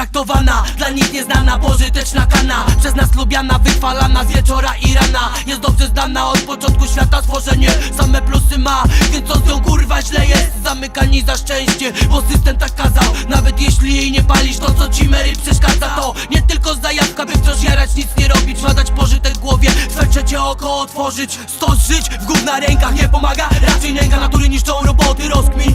traktowana. Dla nich nieznana, pożyteczna kana. Przez nas lubiana, wychwalana z wieczora i rana. Jest dobrze znana od początku świata stworzenie Same plusy ma, więc co z nią kurwa źle jest? Zamykani za szczęście, bo system tak kazał. Nawet jeśli jej nie palisz, to co ci Mary przeszkadza? To nie tylko zajawka, by wciąż jarać, nic nie robić. Ma dać pożytek głowie, swe trzecie oko otworzyć. Sto żyć w gówna rękach nie pomaga. Raczej nęga natury niszczą roboty, rozkmin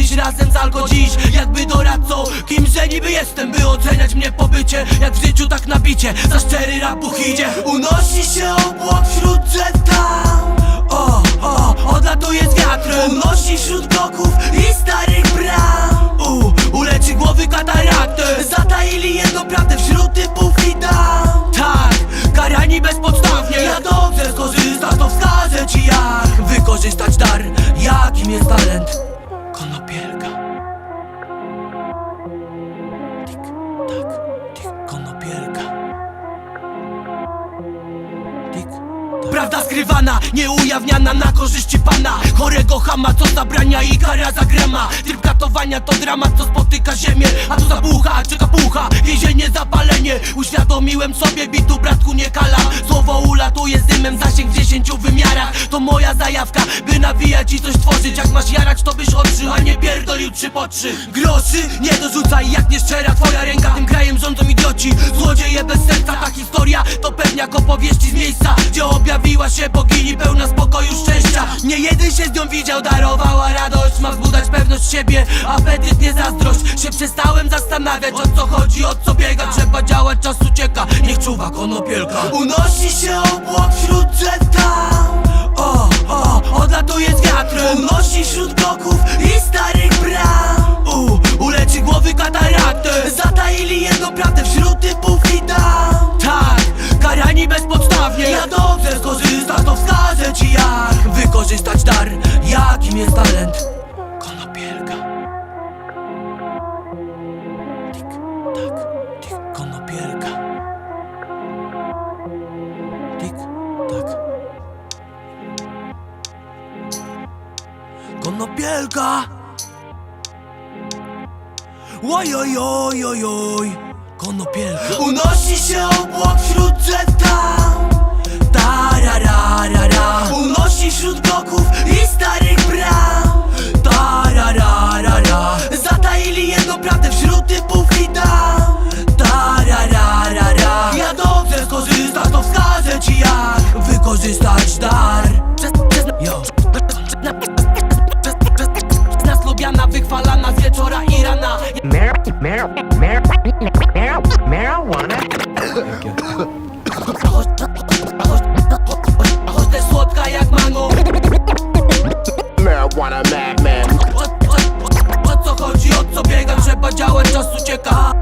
Kiedyś razem z alko, dziś jakby doradcą Kimże niby jestem, by oceniać mnie pobycie. Jak w życiu, tak na bicie, za szczery rap Bóg idzie. Unosi się obłok wśród drzew tam. O, o, odlatuje z wiatrem. Unosi wśród bloków i starych tak, tik, konopielka Tik, tak. Prawda skrywana, nieujawniana na korzyści pana. Chorego chama, co zabrania i kara za grama. Tryb katowania to dramat, co spotyka ziemię A tu zabucha, czy kapucha, więzienie, zapalenie. Uświadomiłem sobie, bitu bratku nie kala. Słowo ulatuje z dymem, zasięg w dziesięciu wymiarach. To moja zajawka, by nawijać i coś tworzyć. Jak masz jarać, to byś odżył, a nie pierdolił trzy po trzy. Groszy, nie dorzucaj, jak nieszczera twoja ręka. Tym krajem rządzą idioci, złodzieje bez serca. Ta historia to pewniak opowieści z miejsca Gdzie objawiła się bogini pełna spokoju, szczęścia Nie jeden się z nią widział, darowała radość. Ma wzbudzać pewność siebie, apetyt, nie zazdrość. Się przestałem zastanawiać o co chodzi, o co biega. Trzeba działać, czas ucieka, niech czuwa konopielka Unosi się obłok wśród drzew tam. O, o, odlatuje z Unosi wśród bloków Tik, tak. Konopielka! Oj, oj, oj, oj, oj. Konopielka. Unosi się obłok wśród drzew tam Tarararara Unosi wśród bloków i starych bram. Tarararara Zataili jedną prawdę wśród typów i dam Marijuana. Chodzę słodka jak mango. Marijuana madman. Co chodzi, co biegam, że badziałem, czas ucieka.